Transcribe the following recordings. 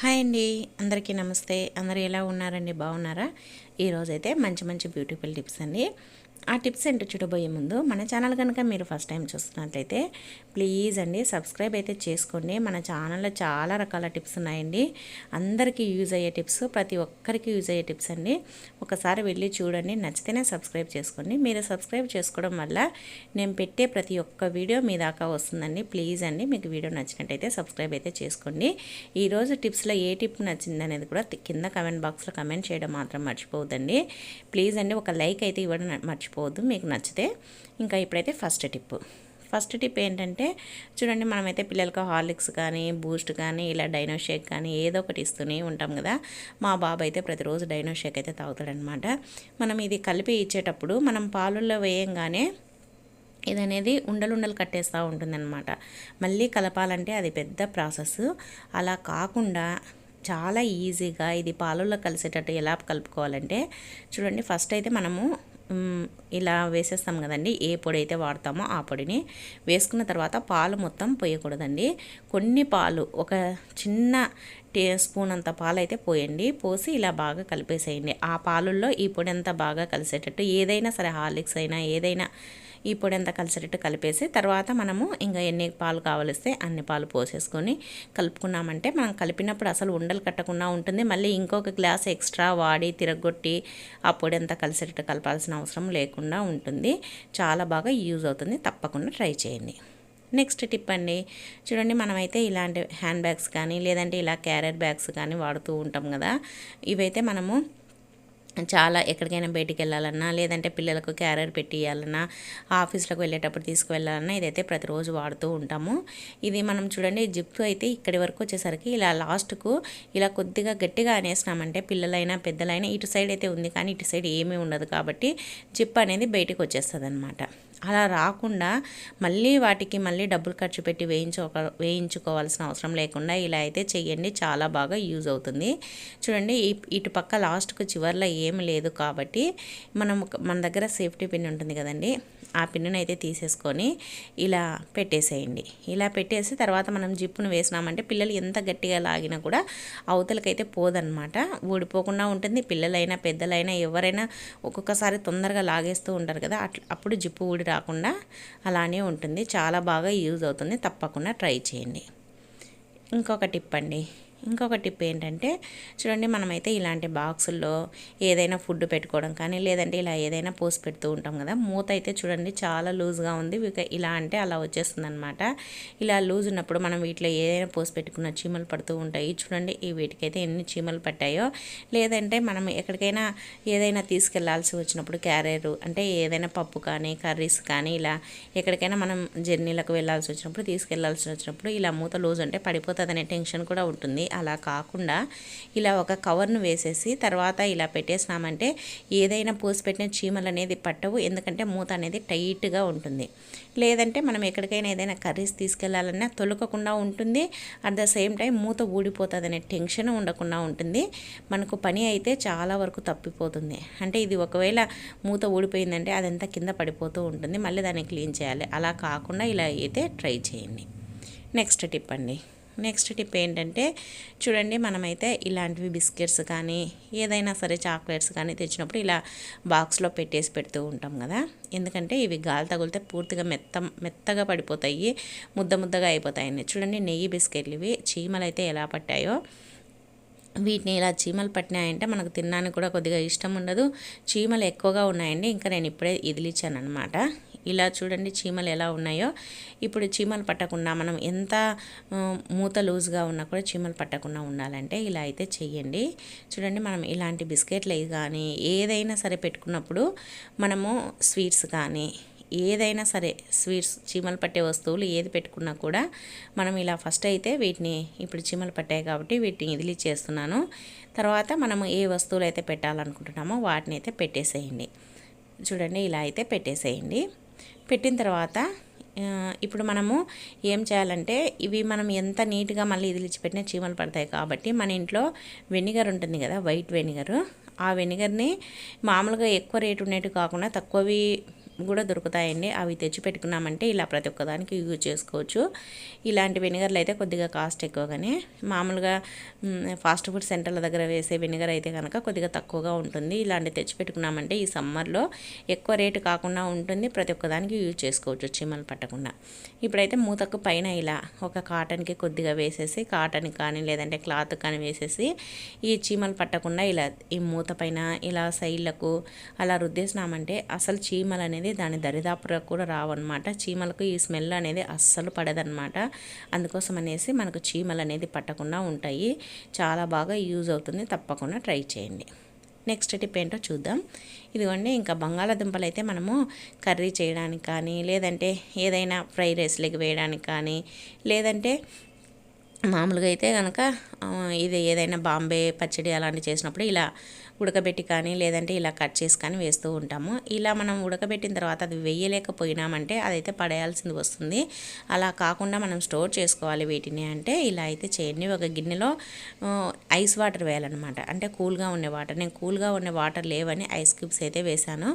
Hi అండి అందరికీ నమస్తే. అందరు ఎలా ఉన్నారండి? బాగున్నారా? ఈరోజైతే మంచి మంచి బ్యూటిఫుల్ టిప్స్ అండి. ఆ టిప్స్ ఏంటో చూడబోయే ముందు మన ఛానల్ కనుక మీరు ఫస్ట్ టైం చూస్తున్నట్లయితే ప్లీజ్ అండి సబ్స్క్రైబ్ అయితే చేసుకోండి. మన ఛానల్లో చాలా రకాల టిప్స్ ఉన్నాయండి. అందరికీ యూజ్ అయ్యే టిప్స్ ప్రతి ఒక్కరికి యూజ్ అయ్యే టిప్స్ అండి. ఒకసారి వెళ్ళి చూడండి. నచ్చితేనే సబ్స్క్రైబ్ చేసుకోండి. మీరు సబ్స్క్రైబ్ చేసుకోవడం వల్ల నేను పెట్టే ప్రతి ఒక్క వీడియో మీ దాకా వస్తుందండి. ప్లీజ్ అండి మీకు వీడియో నచ్చినట్టయితే సబ్స్క్రైబ్ అయితే చేసుకోండి. ఈరోజు టిప్స్లో ఏ టిప్ నచ్చింది అనేది కూడా కింద కమెంట్ బాక్స్లో కమెంట్ చేయడం మాత్రం మర్చిపోవద్దండి. ప్లీజ్ అండి ఒక లైక్ అయితే ఇవ్వడం మర్చిపో మర్చిపోవద్దు మీకు నచ్చితే. ఇంకా ఇప్పుడైతే ఫస్ట్ టిప్. ఫస్ట్ టిప్ ఏంటంటే చూడండి మనమైతే పిల్లలకు హార్లిక్స్ కానీ బూస్ట్ కానీ ఇలా డైనో షేక్ కానీ ఏదో ఒకటి ఇస్తూనే ఉంటాం కదా. మా బాబు అయితే ప్రతిరోజు డైనో షేక్ అయితే తాగుతాడనమాట. మనం ఇది కలిపి ఇచ్చేటప్పుడు మనం పాలల్లో వేయంగానే ఇది అనేది ఉండలుండలు కట్టేస్తూ ఉంటుందన్నమాట మళ్ళీ కలపాలంటే అది పెద్ద ప్రాసెస్ అలా కాకుండా చాలా ఈజీగా ఇది పాలల్లో కలిసేటట్టు ఎలా కలుపుకోవాలంటే చూడండి ఫస్ట్ అయితే మనము ఇలా వేసేస్తాం కదండి. ఏ పొడి అయితే వాడతామో ఆ పొడిని వేసుకున్న తర్వాత పాలు మొత్తం పోయకూడదండి. కొన్ని పాలు ఒక చిన్న టీ స్పూన్ అంత పాలు అయితే పోయండి. పోసి ఇలా బాగా కలిపేసేయండి. ఆ పాలుల్లో ఈ పొడి అంతా బాగా కలిసేటట్టు ఏదైనా సరే హార్లిక్స్ అయినా ఏదైనా ఈ పొడి అంతా కలిసేటట్టు కలిపేసి తర్వాత మనము ఇంకా ఎన్ని పాలు కావలిస్తే అన్ని పాలు పోసేసుకొని కలుపుకున్నామంటే మనం కలిపినప్పుడు అసలు ఉండలు కట్టకుండా ఉంటుంది. మళ్ళీ ఇంకొక గ్లాస్ ఎక్స్ట్రా వాడి తిరగొట్టి ఆ పొడి అంతా కలిసేటట్టు కలపాల్సిన అవసరం లేకుండా ఉంటుంది. చాలా బాగా యూజ్ అవుతుంది. తప్పకుండా ట్రై చేయండి. నెక్స్ట్ టిప్ అండి. చూడండి మనమైతే ఇలాంటి హ్యాండ్ బ్యాగ్స్ కానీ లేదంటే ఇలా క్యారెట్ బ్యాగ్స్ కానీ వాడుతూ ఉంటాం కదా. ఇవైతే మనము చాలా ఎక్కడికైనా బయటికి వెళ్ళాలన్నా లేదంటే పిల్లలకు క్యారియర్ పెట్టియాలన్నా ఆఫీస్లకు వెళ్ళేటప్పుడు తీసుకువెళ్ళాలన్నా ఇదైతే ప్రతిరోజు వాడుతూ ఉంటాము. ఇది మనం చూడండి జిప్ అయితే ఇక్కడి వరకు వచ్చేసరికి ఇలా లాస్ట్కు ఇలా కొద్దిగా గట్టిగా అనేసినామంటే పిల్లలైనా పెద్దలైనా ఇటు సైడ్ అయితే ఉంది కానీ ఇటు సైడ్ ఏమీ ఉండదు కాబట్టి జిప్ అనేది బయటికి వచ్చేస్తుంది అనమాట అలా రాకుండా మళ్ళీ వాటికి మళ్ళీ డబ్బులు ఖర్చు పెట్టి వేయించు వేయించుకోవాల్సిన అవసరం లేకుండా ఇలా అయితే చేయండి చాలా బాగా యూజ్ అవుతుంది. చూడండి ఇటు పక్క లాస్ట్కు చివరిలో ఏమి లేదు కాబట్టి మనం మన దగ్గర సేఫ్టీ పిన్ ఉంటుంది కదండి. ఆ పిన్నుని అయితే తీసేసుకొని ఇలా పెట్టేసేయండి. ఇలా పెట్టేసి తర్వాత మనం జిప్పును వేసినామంటే పిల్లలు ఎంత గట్టిగా లాగినా కూడా అవతలకైతే పోదనమాట ఊడిపోకుండా ఉంటుంది. పిల్లలైనా పెద్దలైనా ఎవరైనా ఒక్కొక్కసారి తొందరగా లాగేస్తూ ఉంటారు కదా అట్లా అప్పుడు జిప్పు ఊడి రాకుండా అలానే ఉంటుంది. చాలా బాగా యూజ్ అవుతుంది. తప్పకుండా ట్రై చేయండి. ఇంకొక టిప్ అండి ఇంకొక టిప్ ఏంటంటే చూడండి మనమైతే ఇలాంటి బాక్సుల్లో ఏదైనా ఫుడ్ పెట్టుకోవడం కానీ లేదంటే ఇలా ఏదైనా పోసి పెడుతూ ఉంటాం కదా మూత అయితే చూడండి చాలా లూజ్గా ఉంది. ఇలా అంటే అలా వచ్చేస్తుంది అనమాట ఇలా లూజ్ ఉన్నప్పుడు మనం వీటిలో ఏదైనా పోసి పెట్టుకున్న చీమలు పడుతూ ఉంటాయి. చూడండి ఈ వీటికైతే ఎన్ని చీమలు పట్టాయో. లేదంటే మనం ఎక్కడికైనా ఏదైనా తీసుకెళ్ళాల్సి వచ్చినప్పుడు క్యారియర్ అంటే ఏదైనా పప్పు కానీ కర్రీస్ కానీ ఇలా ఎక్కడికైనా మనం జర్నీలకు వెళ్ళాల్సి వచ్చినప్పుడు తీసుకెళ్ళాల్సి వచ్చినప్పుడు ఇలా మూత లూజ్ అంటే పడిపోతుంది టెన్షన్ కూడా ఉంటుంది. అలా కాకుండా ఇలా ఒక కవర్ను వేసేసి తర్వాత ఇలా పెట్టేసినామంటే ఏదైనా పూసి పెట్టిన చీమలు అనేది పట్టవు ఎందుకంటే మూత అనేది టైట్గా ఉంటుంది. లేదంటే మనం ఎక్కడికైనా ఏదైనా కర్రీస్ తీసుకెళ్ళాలన్నా తొలకకుండా ఉంటుంది అట్ ద సేమ్ టైం మూత ఊడిపోతుంది అనే టెన్షన్ ఉండకుండా ఉంటుంది. మనకు పని అయితే చాలా వరకు తప్పిపోతుంది. అంటే ఇది ఒకవేళ మూత ఊడిపోయిందంటే అదంతా కింద పడిపోతూ ఉంటుంది మళ్ళీ దాన్ని క్లీన్ చేయాలి. అలా కాకుండా ఇలా అయితే ట్రై చేయండి. నెక్స్ట్ టిప్ అండి. నెక్స్ట్ టిప్ ఏంటంటే చూడండి మనమైతే ఇలాంటివి బిస్కెట్స్ కానీ ఏదైనా సరే చాక్లెట్స్ కానీ తెచ్చినప్పుడు ఇలా బాక్స్లో పెట్టేసి పెడుతూ ఉంటాం కదా. ఎందుకంటే ఇవి గాలి తగిలితే పూర్తిగా మెత్త మెత్తగా పడిపోతాయి ముద్ద ముద్దగా అయిపోతాయండి చూడండి నెయ్యి బిస్కెట్లు ఇవి. చీమలు అయితే ఎలా పట్టాయో వీటిని ఇలా చీమలు పట్టినాయంటే మనకు తినడానికి కూడా కొద్దిగా ఇష్టం ఉండదు. చీమలు ఎక్కువగా ఉన్నాయండి. ఇంకా నేను ఇప్పుడే ఇదిలిచ్చాను అనమాట ఇలా చూడండి చీమలు ఎలా ఉన్నాయో. ఇప్పుడు చీమలు పట్టకుండా మనం ఎంత మూత లూజ్గా ఉన్నా కూడా చీమలు పట్టకుండా ఉండాలంటే ఇలా అయితే చెయ్యండి. చూడండి మనం ఇలాంటి బిస్కెట్లు కానీ ఏదైనా సరే పెట్టుకున్నప్పుడు మనము స్వీట్స్ కానీ ఏదైనా సరే స్వీట్స్ చీమలు పట్టే వస్తువులు ఏది పెట్టుకున్నా కూడా మనం ఇలా ఫస్ట్ అయితే వీటిని ఇప్పుడు చీమలు పట్టాయి కాబట్టి వీటిని ఇదిలి చేస్తున్నాను. తర్వాత మనము ఏ వస్తువులు అయితే పెట్టాలనుకుంటున్నామో వాటిని అయితే పెట్టేసేయండి. చూడండి ఇలా అయితే పెట్టేసేయండి. పెట్టిన తర్వాత ఇప్పుడు మనము ఏం చేయాలంటే ఇవి మనం ఎంత నీట్గా మళ్ళీ ఇదిలిచిపెట్టినా చీమలు పడతాయి కాబట్టి మన ఇంట్లో వెనిగర్ ఉంటుంది కదా వైట్ వెనిగర్. ఆ వెనిగర్ని మామూలుగా ఎక్కువ రేటు ఉండేవి కాకుండా తక్కువవి కూడా దొరుకుతాయండి. అవి తెచ్చి పెట్టుకున్నామంటే ఇలా ప్రతి ఒక్కదానికి యూజ్ చేసుకోవచ్చు. ఇలాంటి వెనిగర్లు అయితే కొద్దిగా కాస్ట్ ఎక్కువగానే మామూలుగా ఫాస్ట్ ఫుడ్ సెంటర్ల దగ్గర వేసే వెనిగర్ అయితే కనుక కొద్దిగా తక్కువగా ఉంటుంది. ఇలాంటి తెచ్చి పెట్టుకున్నామంటే ఈ సమ్మర్లో ఎక్కువ రేటు కాకుండా ఉంటుంది. ప్రతి ఒక్కదానికి యూజ్ చేసుకోవచ్చు చీమలు పట్టకుండా. ఇప్పుడైతే మూతకు పైన ఇలా ఒక కాటన్కి కొద్దిగా వేసేసి కాటన్ కానీ లేదంటే క్లాత్ కానీ వేసేసి ఈ చీమలు పట్టకుండా ఇలా ఈ మూత పైన ఇలా సైడ్లకు అలా రుద్దేసినామంటే అసలు చీమలు అనేది దాని దరిదాపులకు కూడా రావన్నమాట. చీమలకు ఈ స్మెల్ అనేది అస్సలు పడదనమాట అందుకోసం అనేసి మనకు చీమలు అనేది పట్టకుండా ఉంటాయి. చాలా బాగా యూజ్ అవుతుంది. తప్పకుండా ట్రై చేయండి. నెక్స్ట్ టిప్ ఏంటో చూద్దాం. ఇదిగోండి ఇంకా బంగాళాదుంపలు అయితే మనము కర్రీ చేయడానికి కానీ లేదంటే ఏదైనా ఫ్రై రైస్లకి వేయడానికి కానీ లేదంటే మామూలుగా అయితే కనుక ఇది ఏదైనా బాంబే పచ్చడి అలాంటివి చేసినప్పుడు ఇలా ఉడకబెట్టి కానీ లేదంటే ఇలా కట్ చేసి కానీ వేస్తూ ఉంటాము. ఇలా మనం ఉడకబెట్టిన తర్వాత అది వేయలేకపోయినామంటే అదైతే పడేయాల్సింది వస్తుంది. అలా కాకుండా మనం స్టోర్ చేసుకోవాలి వీటిని అంటే ఇలా అయితే చేయండి ఒక గిన్నెలో ఐస్ వాటర్ వేయాలన్నమాట. అంటే కూల్గా ఉండే వాటర్. నేను కూల్గా ఉండే వాటర్ లేవని ఐస్ క్యూబ్స్ అయితే వేశాను.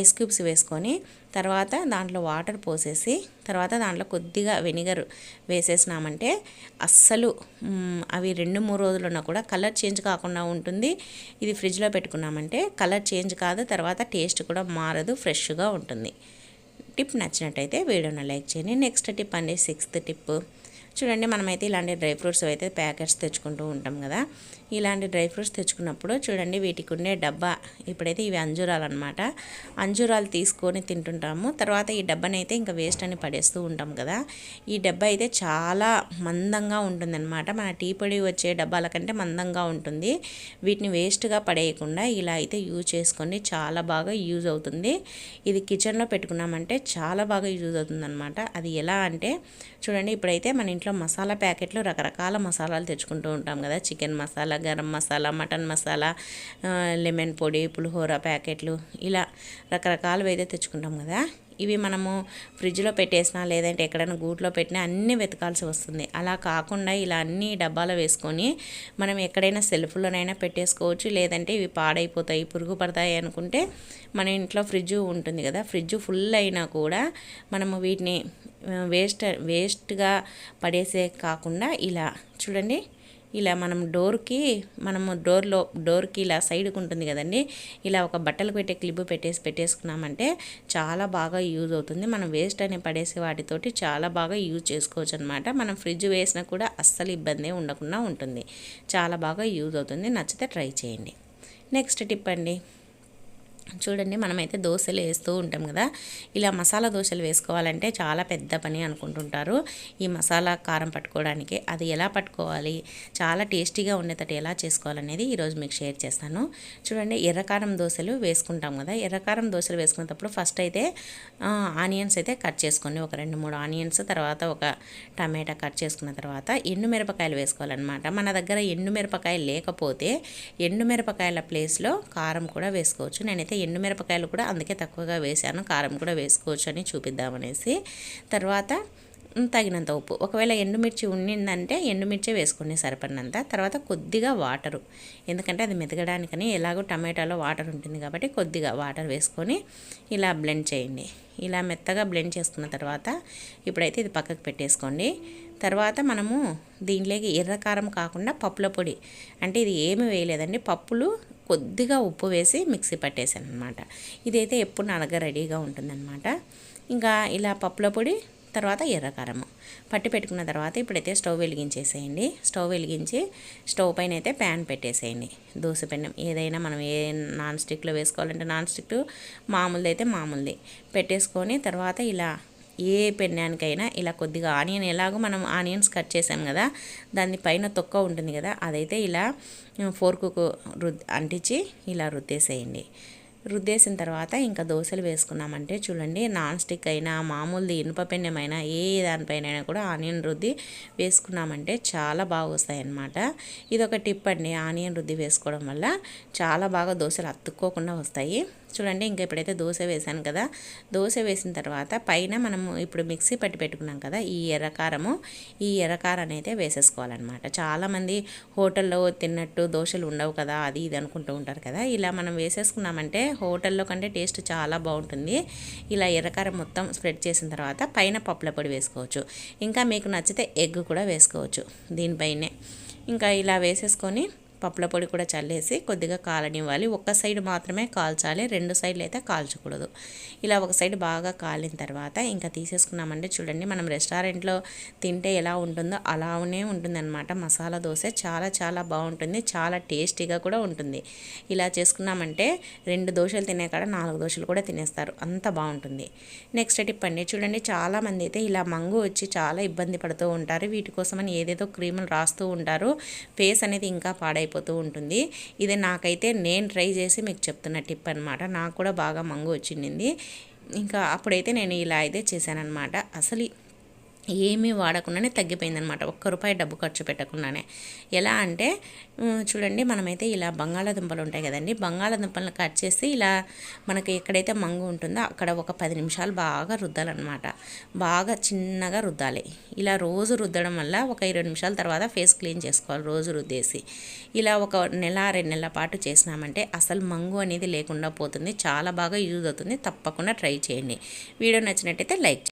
ఐస్ క్యూబ్స్ వేసుకొని తర్వాత దాంట్లో వాటర్ పోసేసి తర్వాత దాంట్లో కొద్దిగా వెనిగర్ వేసేసినామంటే అస్సలు అవి రెండు మూడు రోజులున్నా కూడా కలర్ చేంజ్ కాకుండా ఉంటుంది. ఇది ఫ్రిడ్జ్లో పెట్టుకున్నామంటే కలర్ చేంజ్ కాదు తర్వాత టేస్ట్ కూడా మారదు ఫ్రెష్గా ఉంటుంది. టిప్ నచ్చినట్టయితే వీడియోను లైక్ చేయండి. నెక్స్ట్ టిప్ అండి సిక్స్త్ టిప్. చూడండి మనమైతే ఇలాంటి డ్రై ఫ్రూట్స్ అయితే ప్యాకెట్స్ తెచ్చుకుంటూ ఉంటాం కదా. ఇలాంటి డ్రై ఫ్రూట్స్ తెచ్చుకున్నప్పుడు చూడండి వీటికి ఉండే డబ్బా. ఇప్పుడైతే ఇవి అంజూరాలు అనమాట అంజూరాలు తీసుకొని తింటుంటాము. తర్వాత ఈ డబ్బాని అయితే ఇంకా వేస్ట్ అని పడేస్తూ ఉంటాం కదా. ఈ డబ్బా అయితే చాలా మందంగా ఉంటుందన్నమాట. మన టీ పొడి వచ్చే డబ్బాల కంటే మందంగా ఉంటుంది. వీటిని వేస్ట్గా పడేయకుండా ఇలా అయితే యూజ్ చేసుకొని చాలా బాగా యూజ్ అవుతుంది. ఇది కిచెన్లో పెట్టుకున్నామంటే చాలా బాగా యూజ్ అవుతుందనమాట అది ఎలా అంటే చూడండి ఇప్పుడైతే మన ఇంట్లో మసాలా ప్యాకెట్లు రకరకాల మసాలాలు తెచ్చుకుంటూ ఉంటాం కదా. Chicken masala garam masala mutton masala lemon పొడి పులిహోర ప్యాకెట్లు ఇలా రకరకాలు అయితే తెచ్చుకుంటాం కదా. ఇవి మనము ఫ్రిడ్జ్లో పెట్టేసినా లేదంటే ఎక్కడైనా గూట్లో పెట్టినా అన్నీ వెతకాల్సి వస్తుంది. అలా కాకుండా ఇలా అన్ని డబ్బాలో వేసుకొని మనం ఎక్కడైనా సెల్ఫ్లోనైనా పెట్టేసుకోవచ్చు. లేదంటే ఇవి పాడైపోతాయి పురుగు పడతాయి అనుకుంటే మన ఇంట్లో ఫ్రిడ్జ్ ఉంటుంది కదా. ఫ్రిడ్జ్ ఫుల్ అయినా కూడా మనము వీటిని వేస్ట్ వేస్ట్గా పడేసే కాకుండా ఇలా చూడండి. ఇలా మనం డోర్కి మనము డోర్లో డోర్కి ఇలా సైడ్కి ఉంటుంది కదండి ఇలా ఒక బట్టలు పెట్టే క్లిప్ పెట్టేసి పెట్టేసుకున్నామంటే చాలా బాగా యూజ్ అవుతుంది. మనం వేస్ట్ అని పడేసే వాటితోటి చాలా బాగా యూజ్ చేసుకోవచ్చు అనమాట మనం ఫ్రిడ్జ్ వేసినా కూడా అస్సలు ఇబ్బంది ఉండకుండా ఉంటుంది. చాలా బాగా యూజ్ అవుతుంది. నచ్చితే ట్రై చేయండి. నెక్స్ట్ టిప్ అండి. చూడండి మనమైతే దోశలు వేస్తూ ఉంటాం కదా. ఇలా మసాలా దోశలు వేసుకోవాలంటే చాలా పెద్ద పని అనుకుంటుంటారు. ఈ మసాలా కారం పట్టుకోవడానికి అది ఎలా పట్టుకోవాలి చాలా టేస్టీగా ఉండేటట్టు ఎలా చేసుకోవాలనేది ఈరోజు మీకు షేర్ చేస్తాను. చూడండి ఎర్రకారం దోశలు వేసుకుంటాం కదా. ఎర్రకారం దోశలు వేసుకునేటప్పుడు ఫస్ట్ అయితే ఆనియన్స్ అయితే కట్ చేసుకోండి. ఒక రెండు మూడు ఆనియన్స్ తర్వాత ఒక టమాటా కట్ చేసుకున్న తర్వాత ఎండు మిరపకాయలు వేసుకోవాలన్నమాట. మన దగ్గర ఎండు మిరపకాయలు లేకపోతే ఎండు మిరపకాయల ప్లేస్లో కారం కూడా వేసుకోవచ్చు. నేనైతే ఎండుమిరపకాయలు కూడా అందుకే తక్కువగా వేశాను. కారం కూడా వేసుకోవచ్చు అని చూపిద్దామనేసి. తర్వాత తగినంత ఉప్పు. ఒకవేళ ఎండుమిర్చి ఉండిందంటే ఎండుమిర్చి వేసుకుని సరిపడినంత. తర్వాత కొద్దిగా వాటరు. ఎందుకంటే అది మెతకడానికని ఎలాగో టమాటాలో వాటర్ ఉంటుంది కాబట్టి కొద్దిగా వాటర్ వేసుకొని ఇలా బ్లెండ్ చేయండి. ఇలా మెత్తగా బ్లెండ్ చేసుకున్న తర్వాత ఇప్పుడైతే ఇది పక్కకు పెట్టేసుకోండి. తర్వాత మనము దీంట్లోకి ఎర్రకారం కాకుండా పప్పుల పొడి. అంటే ఇది ఏమి వేయలేదండి. పప్పులు కొద్దిగా ఉప్పు వేసి మిక్సీ పట్టేసాను అనమాట ఇదైతే ఎప్పుడు నలగ రెడీగా ఉంటుందన్నమాట. ఇంకా ఇలా పప్పుల పొడి తర్వాత ఎర్రకారము. పట్టి పెట్టుకున్న తర్వాత ఇప్పుడైతే స్టవ్ వెలిగించేసేయండి. స్టవ్ వెలిగించి స్టవ్ పైన అయితే ప్యాన్ పెట్టేసేయండి. దోశ పెన్నం ఏదైనా మనం ఏ నాన్ స్టిక్లో వేసుకోవాలంటే నాన్ స్టిక్ మామూలుది అయితే మామూలుది. పెట్టేసుకొని తర్వాత ఇలా ఏ పెన్నానికైనా ఇలా కొద్దిగా ఆనియన్ ఎలాగో మనం ఆనియన్స్ కట్ చేసాం కదా దాని పైన తొక్క ఉంటుంది కదా అదైతే ఇలా ఫోర్కు రుద్ అంటించి ఇలా రుద్దేసేయండి. రుద్దేసిన తర్వాత ఇంకా దోశలు వేసుకున్నామంటే చూడండి నాన్ స్టిక్ అయినా మామూలుది ఇనుప పెన్నెమైనా ఏ దానిపైన కూడా ఆనియన్ రుద్ది వేసుకున్నామంటే చాలా బాగా వస్తాయి అన్నమాట ఇది ఒక టిప్ అండి ఆనియన్ రుద్ది వేసుకోవడం వల్ల చాలా బాగా దోశలు అతుక్కోకుండా వస్తాయి. చూడండి ఇంకా ఇప్పుడైతే దోశ వేసాను కదా. దోశ వేసిన తర్వాత పైన మనము ఇప్పుడు మిక్సీ పట్టి పెట్టుకున్నాం కదా ఈ ఎర్రకారము ఈ ఎర్రకారాన్ని అయితే వేసేసుకోవాలన్నమాట. చాలామంది హోటల్లో తిన్నట్టు దోశలు ఉండవు కదా అది ఇది అనుకుంటూ ఉంటారు కదా. ఇలా మనం వేసేసుకున్నామంటే హోటల్లో కంటే టేస్ట్ చాలా బాగుంటుంది. ఇలా ఎర్రకారం మొత్తం స్ప్రెడ్ చేసిన తర్వాత పైన పప్పుల పొడి వేసుకోవచ్చు. ఇంకా మీకు నచ్చితే ఎగ్ కూడా వేసుకోవచ్చు దీనిపైనే. ఇంకా ఇలా వేసేసుకొని పప్పుల పొడి కూడా చల్లేసి కొద్దిగా కాలనివ్వాలి. ఒక్క సైడ్ మాత్రమే కాల్చాలి. రెండు సైడ్లు అయితే కాల్చకూడదు. ఇలా ఒక సైడ్ బాగా కాలిన తర్వాత ఇంకా తీసేసుకున్నామంటే చూడండి మనం రెస్టారెంట్లో తింటే ఎలా ఉంటుందో అలానే ఉంటుందన్నమాట. మసాలా దోశ చాలా చాలా బాగుంటుంది. చాలా టేస్టీగా కూడా ఉంటుంది. ఇలా చేసుకున్నామంటే రెండు దోశలు తినే కాడ నాలుగు దోశలు కూడా తినేస్తారు. అంత బాగుంటుంది. నెక్స్ట్ టిప్ అండి చూడండి చాలామంది అయితే ఇలా మంగు వచ్చి చాలా ఇబ్బంది పడుతూ ఉంటారు. వీటి కోసమని ఏదేదో క్రీములు రాస్తూ ఉంటారు. ఫేస్ అనేది ఇంకా పాడై అయిపోతూ ఉంటుంది. ఇది నాకైతే నేను ట్రై చేసి మీకు చెప్తున్న టిప్ అనమాట నాకు కూడా బాగా మంగు వచ్చింది. ఇంకా అప్పుడైతే నేను ఇలా అయితే చేశానన్నమాట. అసలు ఏమీ వాడకుండానే తగ్గిపోయిందనమాట ఒక్క రూపాయి డబ్బు ఖర్చు పెట్టకుండానే. ఎలా అంటే చూడండి మనమైతే ఇలా బంగాళాదుంపలు ఉంటాయి కదండి. బంగాళాదుంపలను కట్ చేసి ఇలా మనకి ఎక్కడైతే మంగు ఉంటుందో అక్కడ ఒక పది నిమిషాలు బాగా రుద్దాలన్నమాట. బాగా చిన్నగా రుద్దాలి. ఇలా రోజు రుద్దడం వల్ల ఒక ఇరవై నిమిషాల తర్వాత ఫేస్ క్లీన్ చేసుకోవాలి రోజు రుద్దేసి. ఇలా ఒక నెల రెండు నెలల పాటు చేసినామంటే అసలు మంగు అనేది లేకుండా పోతుంది. చాలా బాగా యూజ్ అవుతుంది. తప్పకుండా ట్రై చేయండి. వీడియో నచ్చినట్టయితే లైక్